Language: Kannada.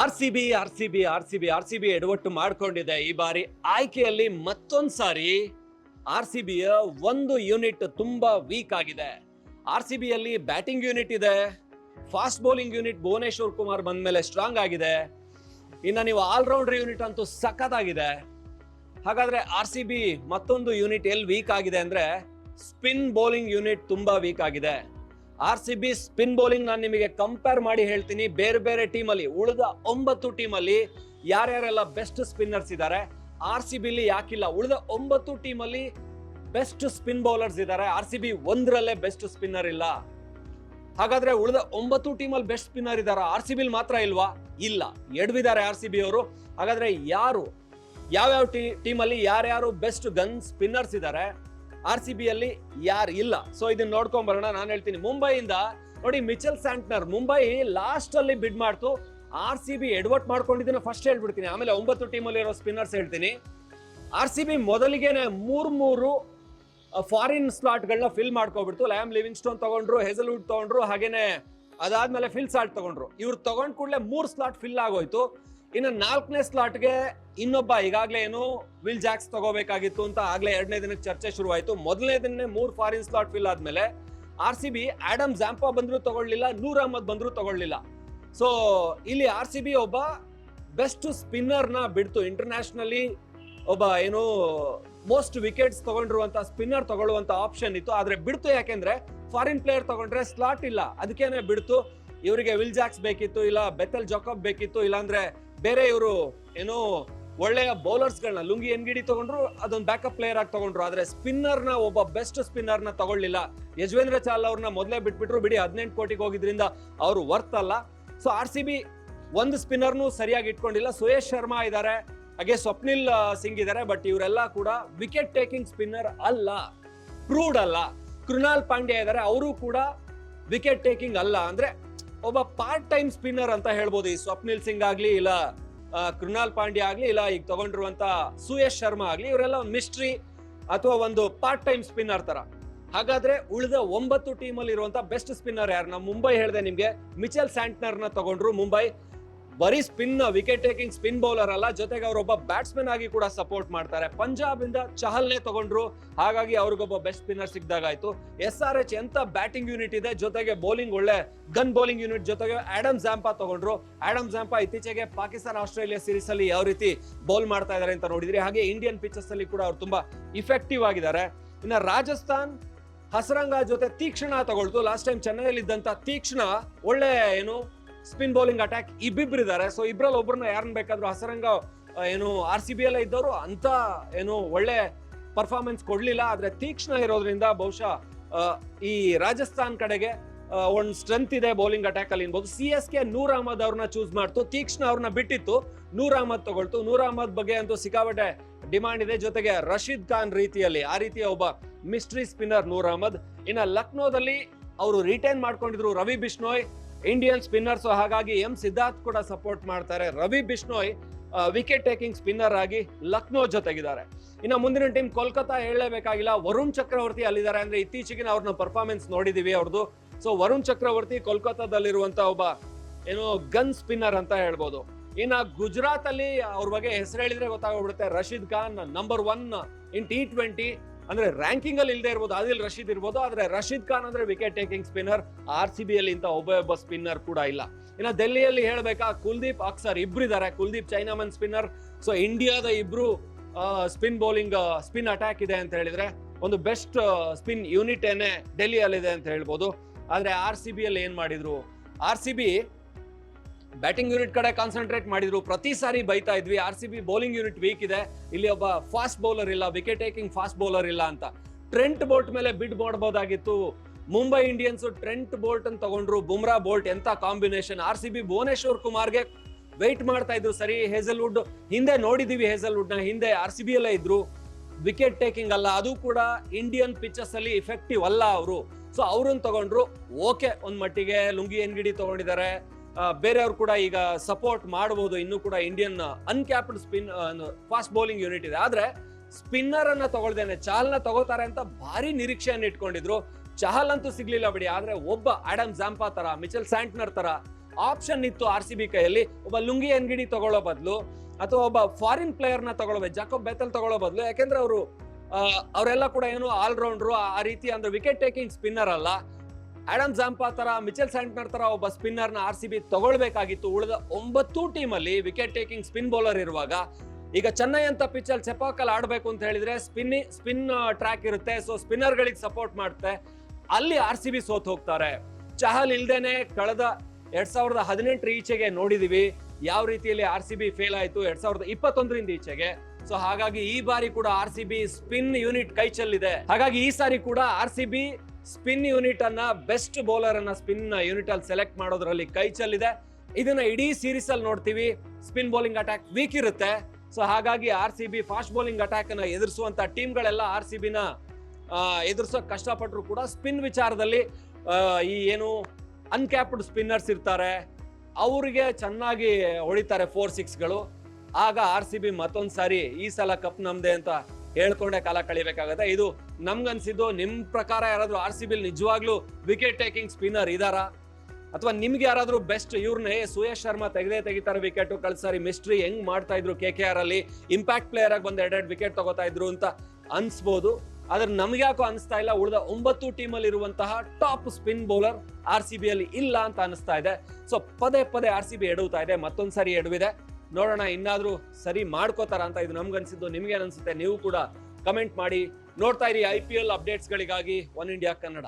R C B R C B R C B R C B ಎಡವಟ್ಟು ಮಾಡ್ಕೊಂಡಿದೆ. ಈ ಬಾರಿ ಆಯ್ಕೆಯಲ್ಲಿ ಮತ್ತೊಂದು ಸಾರಿ ಆರ್ ಸಿ ಬಿಯ ಒಂದು ಯೂನಿಟ್ ತುಂಬಾ ವೀಕ್ ಆಗಿದೆ. ಆರ್ ಸಿ ಬಿಯಲ್ಲಿ ಬ್ಯಾಟಿಂಗ್ ಯೂನಿಟ್ ಇದೆ. Fast bowling unit Bhuvneshwar Kumar ಬಂದ ಮೇಲೆ ಸ್ಟ್ರಾಂಗ್ ಆಗಿದೆ. ಇನ್ನು ನೀವು ಆಲ್ರೌಂಡರ್ ಯೂನಿಟ್ ಅಂತೂ ಸಖತ್ತಾಗಿದೆ. ಹಾಗಾದ್ರೆ ಆರ್ ಸಿ ಬಿ ಮತ್ತೊಂದು ಯೂನಿಟ್ ಎಲ್ಲಿ ವೀಕ್ ಆಗಿದೆ ಅಂದ್ರೆ ಸ್ಪಿನ್ ಬೌಲಿಂಗ್ ಯೂನಿಟ್ ತುಂಬಾ ವೀಕ್ ಆಗಿದೆ. R C B spin bowling ನಾನು ನಿಮಗೆ ಕಂಪೇರ್ ಮಾಡಿ ಹೇಳ್ತೀನಿ. ಬೇರೆ ಬೇರೆ ಟೀಮಲ್ಲಿ, ಉಳಿದ ಒಂಬತ್ತು ಟೀಮಲ್ಲಿ ಯಾರ್ಯಾರೆಲ್ಲ ಬೆಸ್ಟ್ ಸ್ಪಿನ್ನರ್ಸ್ ಇದ್ದಾರೆ ಆರ್ ಸಿ ಬಿಲಿ ಯಾಕಿಲ್ಲ, ಉಳಿದ ಒಂಬತ್ತು ಟೀಮಲ್ಲಿ ಬೆಸ್ಟ್ ಸ್ಪಿನ್ ಬೌಲರ್ಸ್ ಇದ್ದಾರೆ ಆರ್ ಸಿ ಬಿ ಒಂದರಲ್ಲೇ ಬೆಸ್ಟ್ ಸ್ಪಿನ್ನರ್ ಇಲ್ಲ. ಹಾಗಾದ್ರೆ ಉಳಿದ ಒಂಬತ್ತು ಟೀಮಲ್ಲಿ ಬೆಸ್ಟ್ ಸ್ಪಿನ್ನರ್ ಇದ್ದಾರೆ ಆರ್ ಸಿ ಬಿಲ್ ಮಾತ್ರ ಇಲ್ವಾ? ಇಲ್ಲ. ಎಡವಿದ್ದಾರೆ ಆರ್ ಸಿ ಬಿ ಅವರು. ಹಾಗಾದ್ರೆ ಯಾರು, ಯಾವ್ಯಾವ ಟೀಮಲ್ಲಿ ಯಾರ್ಯಾರು ಬೆಸ್ಟ್ ಗನ್ ಸ್ಪಿನ್ನರ್ಸ್ ಇದ್ದಾರೆ ಆರ್ ಸಿ ಬಿ ಅಲ್ಲಿ ಯಾರು ಇಲ್ಲ. ಸೊ ಇದನ್ನ ನೋಡ್ಕೊಂಡ್ ಬರೋಣ. ನಾನು ಹೇಳ್ತೀನಿ. ಮುಂಬೈಯಿಂದ ನೋಡಿ ಮಿಚೆಲ್ ಸ್ಯಾಂಟ್ನರ್ ಮುಂಬೈ ಲಾಸ್ಟ್ ಅಲ್ಲಿ ಬಿಡ್ ಮಾಡ್ತು. ಆರ್ ಸಿ ಬಿ ಎಡ್ವರ್ಟ್ ಮಾಡ್ಕೊಂಡಿದ್ದನ್ನ ಫಸ್ಟ್ ಹೇಳ್ಬಿಡ್ತೀನಿ. ಆಮೇಲೆ ಒಂಬತ್ತು ಟೀಮಲ್ಲಿ ಇರೋ ಸ್ಪಿನ್ನರ್ಸ್ ಹೇಳ್ತೀನಿ. ಆರ್ ಸಿ ಬಿ ಮೊದಲಿಗೆನೆ ಮೂರ್ ಮೂರು ಫಾರಿನ್ ಸ್ಲಾಟ್ಗಳನ್ನ ಫಿಲ್ ಮಾಡ್ಕೊಬಿಡ್ತು. ಲ್ಯಾಮ್ ಲಿವಿಂಗ್ ಸ್ಟೋನ್ ತಗೊಂಡ್ರು ಹೆಸಲ್ವುಡ್ ತಗೊಂಡ್ರು, ಹಾಗೇನೆ ಅದಾದ್ಮೇಲೆ ಫಿಲ್ ಸ್ಲಾಟ್ ತಗೊಂಡ್ರು. ಇವ್ರು ತಗೊಂಡ್ ಕೂಡಲೇ ಮೂರ್ ಸ್ಲಾಟ್ ಫಿಲ್ ಆಗೋಯ್ತು. ಇನ್ನು ನಾಲ್ಕನೇ ಸ್ಲಾಟ್ಗೆ ಇನ್ನೊಬ್ಬ ಈಗಾಗಲೇ ಏನು ವಿಲ್ ಜಾಕ್ಸ್ ತಗೋಬೇಕಾಗಿತ್ತು ಅಂತ ಆಗ್ಲೇ ಎರಡನೇ ದಿನಕ್ಕೆ ಚರ್ಚೆ ಶುರುವಾಯಿತು. ಮೊದಲನೇ ದಿನ ಮೂರ್ ಫಾರಿನ್ ಸ್ಲಾಟ್ ಫಿಲ್ ಆದ್ಮೇಲೆ R C B Adam Zampa ಬಂದ್ರು ತಗೊಳ್ಳಿಲ್ಲ, ನೂರ್ ಅಹಮದ್ ಬಂದ್ರು ತಗೊಳ್ಳಿಲ್ಲ. ಸೊ ಇಲ್ಲಿ ಆರ್ ಸಿ ಬಿ ಒಬ್ಬ ಬೆಸ್ಟ್ ಸ್ಪಿನ್ನರ್ನ ಬಿಡ್ತು. ಇಂಟರ್ನ್ಯಾಷನಲಿ ಒಬ್ಬ ಏನು ಮೋಸ್ಟ್ ವಿಕೆಟ್ಸ್ ತಗೊಂಡಿರುವಂತ ಸ್ಪಿನ್ನರ್ ತಗೊಳ್ಳುವಂತ ಆಪ್ಷನ್ ಇತ್ತು. ಆದ್ರೆ ಬಿಡ್ತು ಯಾಕೆಂದ್ರೆ ಫಾರಿನ್ ಪ್ಲೇಯರ್ ತಗೊಂಡ್ರೆ ಸ್ಲಾಟ್ ಇಲ್ಲ. ಅದಕ್ಕೇನೆ ಬಿಡ್ತು. ಇವರಿಗೆ ವಿಲ್ ಜಾಕ್ಸ್ ಬೇಕಿತ್ತು, ಇಲ್ಲ ಬೆತ್ತಲ್ ಜಾಕಬ್ ಬೇಕಿತ್ತು, ಇಲ್ಲಾಂದ್ರೆ ಬೇರೆ ಇವರು ಏನು ಒಳ್ಳೆಯ ಬೌಲರ್ಸ್ ಗಳನ್ನ ಲುಂಗಿ ಎನ್ಗಿಡಿ ತಗೊಂಡ್ರು, ಅದೊಂದು ಬ್ಯಾಕಪ್ ಪ್ಲೇಯರ್ ಆಗಿ ತಗೊಂಡ್ರು. ಆದ್ರೆ ಸ್ಪಿನ್ನರ್ನ ಒಬ್ಬ ಬೆಸ್ಟ್ ಸ್ಪಿನ್ನರ್ನ ತಗೊಳ್ಳಿಲ್ಲ. ಯಜವೇಂದ್ರ ಚಾಲ್ ಅವ್ರನ್ನ ಮೊದಲೇ ಬಿಟ್ಬಿಟ್ರು, ಬಿಡಿ ಹದಿನೆಂಟು ಕೋಟಿಗೆ ಹೋಗಿದ್ರಿಂದ ಅವರು ವರ್ತ್ ಅಲ್ಲ. ಸೊ ಆರ್ ಸಿ ಬಿ ಒಂದು ಸ್ಪಿನ್ನರ್ನು ಸರಿಯಾಗಿ ಇಟ್ಕೊಂಡಿಲ್ಲ. ಸುಯೇಶ್ ಶರ್ಮಾ ಇದ್ದಾರೆ ಹಾಗೆ ಸ್ವಪ್ನಿಲ್ ಸಿಂಗ್ ಇದ್ದಾರೆ ಬಟ್ ಇವರೆಲ್ಲ ಕೂಡ ವಿಕೆಟ್ ಟೇಕಿಂಗ್ ಸ್ಪಿನ್ನರ್ ಅಲ್ಲ. ಪ್ರೂಡ್ ಅಲ್ಲ. ಕೃಣಾಲ್ ಪಾಂಡ್ಯ ಇದ್ದಾರೆ ಅವರು ಕೂಡ ವಿಕೆಟ್ ಟೇಕಿಂಗ್ ಅಲ್ಲ. ಅಂದ್ರೆ ಒಬ್ಬ ಪಾರ್ಟ್ ಟೈಮ್ ಸ್ಪಿನ್ನರ್ ಅಂತ ಹೇಳ್ಬೋದು ಈ ಸ್ವಪ್ನಿಲ್ ಸಿಂಗ್ ಆಗ್ಲಿ, ಇಲ್ಲ ಕೃಣಾಲ್ ಪಾಂಡ್ಯ ಆಗ್ಲಿ ಇಲ್ಲ ಈಗ ತಗೊಂಡಿರುವಂತ ಸುಯೇಶ್ ಶರ್ಮಾ ಆಗ್ಲಿ, ಇವರೆಲ್ಲ ಒಂದು ಮಿಸ್ಟ್ರಿ ಅಥವಾ ಒಂದು ಪಾರ್ಟ್ ಟೈಮ್ ಸ್ಪಿನ್ನರ್ ತರ. ಹಾಗಾದ್ರೆ ಉಳಿದ ಒಂಬತ್ತು ಟೀಮ್ ಅಲ್ಲಿ ಇರುವಂತ ಬೆಸ್ಟ್ ಸ್ಪಿನ್ನರ್ ಯಾರು? ನಾವು ಮುಂಬೈ ಹೇಳಿದೆ ನಿಮ್ಗೆ. ಮಿಚೆಲ್ ಸ್ಯಾಂಟ್ನರ್ನ ತಗೊಂಡ್ರು ಮುಂಬೈ. ಬರೀ spin wicket taking spin bowler ಅಲ್ಲ, ಜೊತೆಗೆ ಅವರೊಬ್ಬ ಬ್ಯಾಟ್ಸ್ಮನ್ ಆಗಿ ಕೂಡ ಸಪೋರ್ಟ್ ಮಾಡ್ತಾರೆ. ಪಂಜಾಬ್ ಇಂದ ಚಹಲ್ನೇ ತಗೊಂಡ್ರು. ಹಾಗಾಗಿ ಅವ್ರಿಗೊಬ್ಬ ಬೆಸ್ಟ್ ಸ್ಪಿನ್ನರ್ ಸಿಕ್ದಾಗಾಯ್ತು. ಎಸ್ ಆರ್ ಎಚ್ ಎಂತ ಬ್ಯಾಟಿಂಗ್ ಯೂನಿಟ್ ಇದೆ, ಜೊತೆಗೆ ಬೌಲಿಂಗ್ ಒಳ್ಳೆ ಗನ್ ಬೌಲಿಂಗ್ ಯೂನಿಟ್ ಜೊತೆಗೆ ಆಡಮ್ ಜಾಂಪಾ ತಗೊಂಡ್ರು. ಆಡಮ್ ಜಾಂಪಾ ಇತ್ತೀಚೆಗೆ ಪಾಕಿಸ್ತಾನ ಆಸ್ಟ್ರೇಲಿಯಾ ಸೀರೀಸ್ ಅಲ್ಲಿ ಯಾವ ರೀತಿ ಬೌಲ್ ಮಾಡ್ತಾ ಇದಾರೆ ಅಂತ ನೋಡಿದ್ರಿ. ಹಾಗೆ ಇಂಡಿಯನ್ ಪಿಚಸ್ ಅಲ್ಲಿ ಕೂಡ ಅವ್ರು ತುಂಬಾ ಇಫೆಕ್ಟಿವ್ ಆಗಿದ್ದಾರೆ. ಇನ್ನ ರಾಜಸ್ಥಾನ್, ಹಸರಂಗ ಜೊತೆ ತೀಕ್ಷ್ಣ ತಗೊಳ್ತು. ಲಾಸ್ಟ್ ಟೈಮ್ ಚೆನ್ನೈಯಲ್ಲಿ ಇದ್ದಂತ ತೀಕ್ಷ್ಣ ಒಳ್ಳೆ ಏನು ಸ್ಪಿನ್ ಬೌಲಿಂಗ್ ಅಟ್ಯಾಕ್ ಇಬ್ಬಿಬ್ರು ಇದಾರೆ ಸೊ ಇಬ್ಬರಲ್ಲಿ ಒಬ್ಬರನ್ನ ಯಾರನ್ನ ಬೇಕಾದ್ರೂ ಹಸರಂಗ ಏನು ಆರ್ ಸಿ ಬಿ ಎಲ್ಲ ಇದ್ದವರು ಅಂತ ಏನು ಒಳ್ಳೆ ಪರ್ಫಾರ್ಮೆನ್ಸ್ ಕೊಡ್ಲಿಲ್ಲ. ಆದ್ರೆ ತೀಕ್ಷ್ಣ ಇರೋದ್ರಿಂದ ಬಹುಶಃ ಈ ರಾಜಸ್ಥಾನ್ ಕಡೆಗೆ ಒಂದು ಸ್ಟ್ರೆಂತ್ ಇದೆ ಬೌಲಿಂಗ್ ಅಟ್ಯಾಕ್ ಅಲ್ಲಿ ಅನ್ಬೋದು C S K Noor Ahmad ಅವ್ರನ್ನ ಚೂಸ್ ಮಾಡ್ತು. ತೀಕ್ಷ್ಣ ಅವ್ರನ್ನ ಬಿಟ್ಟಿತ್ತು. ನೂರ್ ಅಹಮದ್ ತಗೊಳ್ತು. ನೂರ್ ಅಹಮದ್ ಬಗ್ಗೆ ಅಂತೂ ಸಿಕ್ಕಾಪಟ್ಟೆ ಡಿಮಾಂಡ್ ಇದೆ. ಜೊತೆಗೆ ರಶೀದ್ ಖಾನ್ ರೀತಿಯಲ್ಲಿ, ಆ ರೀತಿಯ ಒಬ್ಬ ಮಿಸ್ಟ್ರಿ ಸ್ಪಿನ್ನರ್ ನೂರ್ ಅಹಮದ್. ಇನ್ನ ಲಕ್ನೋದಲ್ಲಿ ಅವರು ರಿಟೈನ್ ಮಾಡ್ಕೊಂಡಿದ್ರು ರವಿ ಬಿಷ್ಣೋಯ್. ಇಂಡಿಯನ್ ಸ್ಪಿನ್ನರ್ಸ್ ಹಾಗಾಗಿ ಎಂ ಸಿದ್ಧಾರ್ಥ್ ಕೂಡ ಸಪೋರ್ಟ್ ಮಾಡ್ತಾರೆ. Ravi Bishnoi wicket taking spinner ಆಗಿ ಲಕ್ನೋ ಜೊತೆಗಿದ್ದಾರೆ. ಇನ್ನು ಮುಂದಿನ ಟೀಮ್ ಕೋಲ್ಕತ್ತಾ ಹೇಳಲೇಬೇಕಾಗಿಲ್ಲ. ವರುಣ್ ಚಕ್ರವರ್ತಿ ಅಲ್ಲಿದ್ದಾರೆ. ಅಂದ್ರೆ ಇತ್ತೀಚೆಗೆ ಅವ್ರನ್ನ ಪರ್ಫಾರ್ಮೆನ್ಸ್ ನೋಡಿದೀವಿ ಅವ್ರದ್ದು ಸೊ ವರುಣ್ ಚಕ್ರವರ್ತಿ ಕೋಲ್ಕತ್ತಾದಲ್ಲಿರುವಂಥ ಒಬ್ಬ ಏನು ಗನ್ ಸ್ಪಿನ್ನರ್ ಅಂತ ಹೇಳ್ಬೋದು. ಇನ್ನು ಗುಜರಾತ್ ಅಲ್ಲಿ ಅವ್ರ ಬಗ್ಗೆ ಹೆಸರು ಹೇಳಿದ್ರೆ ಗೊತ್ತಾಗ್ಬಿಡುತ್ತೆ. Rashid Khan number one in T twenty ಅಂದ್ರೆ ರ್ಯಾಂಕಿಂಗ್ ಅಲ್ಲಿ ಇಲ್ಲದೆ ಇರ್ಬೋದು, ಆದಿಲ್ ರಶೀದ್ ಇರ್ಬೋದು, ಆದ್ರೆ ರಶೀದ್ ಖಾನ್ ಅಂದ್ರೆ wicket taking spinner R C B ಅಲ್ಲಿ ಇಂತ ಒಬ್ಬ ಒಬ್ಬ ಸ್ಪಿನ್ನರ್ ಕೂಡ ಇಲ್ಲ. ಇನ್ನ ಡೆಲ್ಲಿಯಲ್ಲಿ ಹೇಳ್ಬೇಕಾ, ಕುಲ್ದೀಪ್ ಅಕ್ಸರ್ ಇಬ್ರು ಇದಾರೆ ಕುಲ್ದೀಪ್ ಚೈನಾಮನ್ ಸ್ಪಿನ್ನರ್ ಸೊ ಇಂಡಿಯಾದ ಇಬ್ರು ಸ್ಪಿನ್ ಬೌಲಿಂಗ್ ಸ್ಪಿನ್ ಅಟ್ಯಾಕ್ ಇದೆ ಅಂತ ಹೇಳಿದ್ರೆ, ಒಂದು ಬೆಸ್ಟ್ ಸ್ಪಿನ್ ಯೂನಿಟ್ ಏನೇ ಡೆಲ್ಲಿಯಲ್ಲಿದೆ ಅಂತ ಹೇಳ್ಬೋದು. ಆದ್ರೆ ಆರ್ ಸಿ ಬಿ ಅಲ್ಲಿ ಏನ್ ಮಾಡಿದ್ರು? R C B batting unit ಕಡೆ ಕಾನ್ಸಂಟ್ರೇಟ್ ಮಾಡಿದ್ರು. ಪ್ರತಿ ಸಾರಿ ಬೈತಾ ಇದ್ವಿ. R C B bowling unit weak ಇದೆ. ಇಲ್ಲಿ ಒಬ್ಬ ಫಾಸ್ಟ್ ಬೌಲರ್ ಇಲ್ಲ ವಿಕೆಟ್ ಟೇಕಿಂಗ್ ಫಾಸ್ಟ್ ಬೌಲರ್ ಇಲ್ಲ ಅಂತ. ಟ್ರೆಂಟ್ ಬೋಲ್ಟ್ ಮೇಲೆ ಬಿಡ್ ಮಾಡಬಹುದಾಗಿತ್ತು ಮುಂಬೈ ಇಂಡಿಯನ್ಸ್ ಟ್ರೆಂಟ್ ಬೋಲ್ಟ್ ಅಂತ ತಗೊಂಡ್ರು. ಬುಮ್ರಾ ಬೋಲ್ಟ್ ಎಂತ combination R C B Bhuvneshwar ಕುಮಾರ್ಗೆ wait ಮಾಡ್ತಾ ಇದ್ರು. ಸರಿ ಹೇಸಲ್ವುಡ್ ಹಿಂದೆ ನೋಡಿದೀವಿ ಹೇಸಲ್ವುಡ್ನ. ಹಿಂದೆ ಆರ್ ಸಿ ಬಿ ಎಲ್ಲ ಇದ್ರು. ವಿಕೆಟ್ ಟೇಕಿಂಗ್ ಅಲ್ಲ. ಅದು ಕೂಡ ಇಂಡಿಯನ್ ಪಿಚಸ್ ಅಲ್ಲಿ ಇಫೆಕ್ಟಿವ್ ಅಲ್ಲ ಅವರು. ಸೊ ಅವ್ರನ್ನ ತಗೊಂಡ್ರು. ಓಕೆ ಒಂದ್ ಮಟ್ಟಿಗೆ ಲುಂಗಿ ಎನ್ಗಿಡಿ ತಗೊಂಡಿದ್ದಾರೆ. ಬೇರೆಯವ್ರು ಕೂಡ ಈಗ ಸಪೋರ್ಟ್ ಮಾಡಬಹುದು ಇನ್ನೂ ಕೂಡ Indian uncapped spin fast bowling unit ಇದೆ. ಆದ್ರೆ ಸ್ಪಿನ್ನರ್ ಅನ್ನ ತಗೊಳ್ದೇನೆ ಚಹಲ್ನ ತಗೋತಾರೆ ಅಂತ ಭಾರಿ ನಿರೀಕ್ಷೆಯನ್ನು ಇಟ್ಕೊಂಡಿದ್ರು. ಚಹಲ್ ಅಂತೂ ಸಿಗ್ಲಿಲ್ಲ ಬಿಡಿ. ಆದ್ರೆ ಒಬ್ಬ ಆಡಮ್ ಜಾಂಪಾ ತರ ಮಿಚೆಲ್ ಸ್ಯಾಂಟ್ನರ್ ತರ ಆಪ್ಷನ್ ಇತ್ತು ಆರ್ ಸಿ ಬಿ ಕೈಯಲ್ಲಿ. ಒಬ್ಬ ಲುಂಗಿ ಅಂಗಡಿ ತಗೊಳ್ಳೋ ಬದಲು, ಅಥವಾ ಒಬ್ಬ ಫಾರಿನ್ ಪ್ಲೇಯರ್ನ ತಗೊಳ್ಬೇಕು ಜಾಕೋಬ್ ಬೆತಲ್ ತಗೊಳ್ಳೋ ಬದಲು. ಯಾಕೆಂದ್ರೆ ಅವರು ಅವರೆಲ್ಲ ಕೂಡ ಏನು ಆಲ್ರೌಂಡ್ರು ಆ ರೀತಿ ಅಂದ್ರೆ ವಿಕೆಟ್ ಟೇಕಿಂಗ್ ಸ್ಪಿನ್ನರ್ ಅಲ್ಲ. ಆಡಮ್ ಜಾಂಪಾ ತರ, ಮಿಚೆಲ್ ಸ್ಯಾಂಟ್ನರ್ ತರ ಒಬ್ಬ ಸ್ಪಿನ್ನರ್ನ ಆರ್ ಸಿ ಬಿ ತಗೊಳ್ಬೇಕಾಗಿತ್ತು. ಉಳಿದ ಒಂಬತ್ತು ಟೀಮ್ ಅಲ್ಲಿ ವಿಕೆಟ್ ಟೇಕಿಂಗ್ ಸ್ಪಿನ್ ಬೌಲರ್ ಇರುವಾಗ ಈಗ ಚೆನ್ನೈ ಅಂತ ಪಿಚ್ ಅಲ್ಲಿ ಚೆಪಾಕಲ್ಲಿ ಆಡಬೇಕು ಅಂತ ಹೇಳಿದ್ರೆ ಸ್ಪಿನ್ ಸ್ಪಿನ್ ಟ್ರ್ಯಾಕ್ ಇರುತ್ತೆ. ಸೊ ಸ್ಪಿನ್ನರ್ ಗಳಿಗೆ ಸಪೋರ್ಟ್ ಮಾಡುತ್ತೆ. ಅಲ್ಲಿ ಆರ್ ಸಿ ಬಿ ಸೋತ್ ಹೋಗ್ತಾರೆ. ಚಹಲ್ ಇಲ್ದೇನೆ ಕಳೆದ ಎರಡ್ ಸಾವಿರದ ಹದಿನೆಂಟರ ಈಚೆಗೆ ನೋಡಿದೀವಿ. ಯಾವ ರೀತಿಯಲ್ಲಿ ಆರ್ ಸಿ ಬಿ ಫೇಲ್ ಆಯ್ತು ಎರಡ್ ಸಾವಿರದ ಇಪ್ಪತ್ತೊಂದರಿಂದ ಈಚೆಗೆ. ಸೊ ಹಾಗಾಗಿ ಈ ಬಾರಿ ಕೂಡ R C B spin unit ಕೈ ಚೆಲ್ಲಿದೆ. ಹಾಗಾಗಿ ಈ ಸಾರಿ ಕೂಡ R C B spin unit ಅನ್ನ, ಬೆಸ್ಟ್ ಬೌಲರ್ ಅನ್ನ ಸ್ಪಿನ್ ಯೂನಿಟ್ ಅಲ್ಲಿ ಸೆಲೆಕ್ಟ್ ಮಾಡೋದ್ರಲ್ಲಿ ಕೈ ಚೆಲ್ಲಿದೆ. ಇದನ್ನ ಇಡೀ ಸೀರೀಸ್ ಅಲ್ಲಿ ನೋಡ್ತೀವಿ. ಸ್ಪಿನ್ ಬೌಲಿಂಗ್ ಅಟ್ಯಾಕ್ ವೀಕ್ ಇರುತ್ತೆ. ಸೊ ಹಾಗಾಗಿ R C B fast bowling attack ಅನ್ನ ಎದುರಿಸುವಂತ ಟೀಮ್ಗಳೆಲ್ಲ ಆರ್ ಸಿ ಬಿನ ಎದುರಿಸೋಕೆ ಕಷ್ಟಪಟ್ಟರು ಕೂಡ ಸ್ಪಿನ್ ವಿಚಾರದಲ್ಲಿ ಈ ಏನು ಅನ್ಕ್ಯಾಪ್ಡ್ ಸ್ಪಿನ್ನರ್ಸ್ ಇರ್ತಾರೆ. ಅವರಿಗೆ ಚೆನ್ನಾಗಿ ಹೊಡಿತಾರೆ ಫೋರ್ ಸಿಕ್ಸ್ಗಳು ಆಗ ಆರ್ ಸಿ ಬಿ ಮತ್ತೊಂದು ಸಾರಿ ಈ ಸಲ ಕಪ್ ನಮ್ದೆ ಅಂತ ಹೇಳ್ಕೊಂಡೆ ಕಾಲ ಕಳಿಬೇಕಾಗತ್ತೆ. ಇದು ನಮ್ಗನ್ಸಿದ್ದು ನಿಮ್ ಪ್ರಕಾರ ಯಾರಾದ್ರೂ ಆರ್ ಸಿ ಬಿಲ್ ನಿಜವಾಗ್ಲೂ ವಿಕೆಟ್ ಟೇಕಿಂಗ್ ಸ್ಪಿನ್ನರ್ ಇದಾರ? ಅಥವಾ ನಿಮ್ಗೆ ಯಾರಾದ್ರೂ ಬೆಸ್ಟ್ ಇವ್ರನ್ನೇ ಸುಯೇಶ್ ಶರ್ಮಾ ತೆಗೆದೇ ತೆಗಿತಾರೆ ವಿಕೆಟ್ ಕಳ್ಸಾರಿ ಮಿಸ್ಟ್ರಿ ಹೆಂಗ್ ಮಾಡ್ತಾ ಇದ್ರು ಕೆ ಕೆ ಆರ್ ಅಲ್ಲಿ ಇಂಪ್ಯಾಕ್ಟ್ ಪ್ಲೇಯರ್ ಆಗಿ ಬಂದ್ ಎರಡೆರಡು ವಿಕೆಟ್ ತಗೋತಾ ಇದ್ರು ಅಂತ ಅನ್ಸ್ಬೋದು. ಆದ್ರೆ ನಮ್ಗೆ ಯಾಕೋ ಅನಿಸ್ತಾ ಇಲ್ಲ, ಉಳಿದ ಒಂಬತ್ತು ಅಲ್ಲಿ ಇರುವಂತಹ top spin bowler R C B ಅಲ್ಲಿ ಇಲ್ಲ ಅಂತ ಅನಿಸ್ತಾ ಇದೆ. ಸೊ ಪದೇ ಪದೇ ಆರ್ ಸಿ ಬಿ ಎಡುತ್ತಾ ಇದೆ, ಮತ್ತೊಂದ್ಸರಿ ಎಡವಿದೆ. ನೋಡೋಣ, ಇನ್ನಾದರೂ ಸರಿ ಮಾಡ್ಕೋತಾರ ಅಂತ ಇದು ನಮ್ಗೆ ಅನ್ಸಿದ್ದು ನಿಮ್ಗೆ ಅನ್ಸುತ್ತೆ ನೀವು ಕೂಡ ಕಮೆಂಟ್ ಮಾಡಿ. ನೋಡ್ತಾ ಇರಿ ಐ ಪಿ ಎಲ್ ಅಪ್ಡೇಟ್ಸ್ಗಳಿಗಾಗಿ ಒನ್ ಇಂಡಿಯಾ ಕನ್ನಡ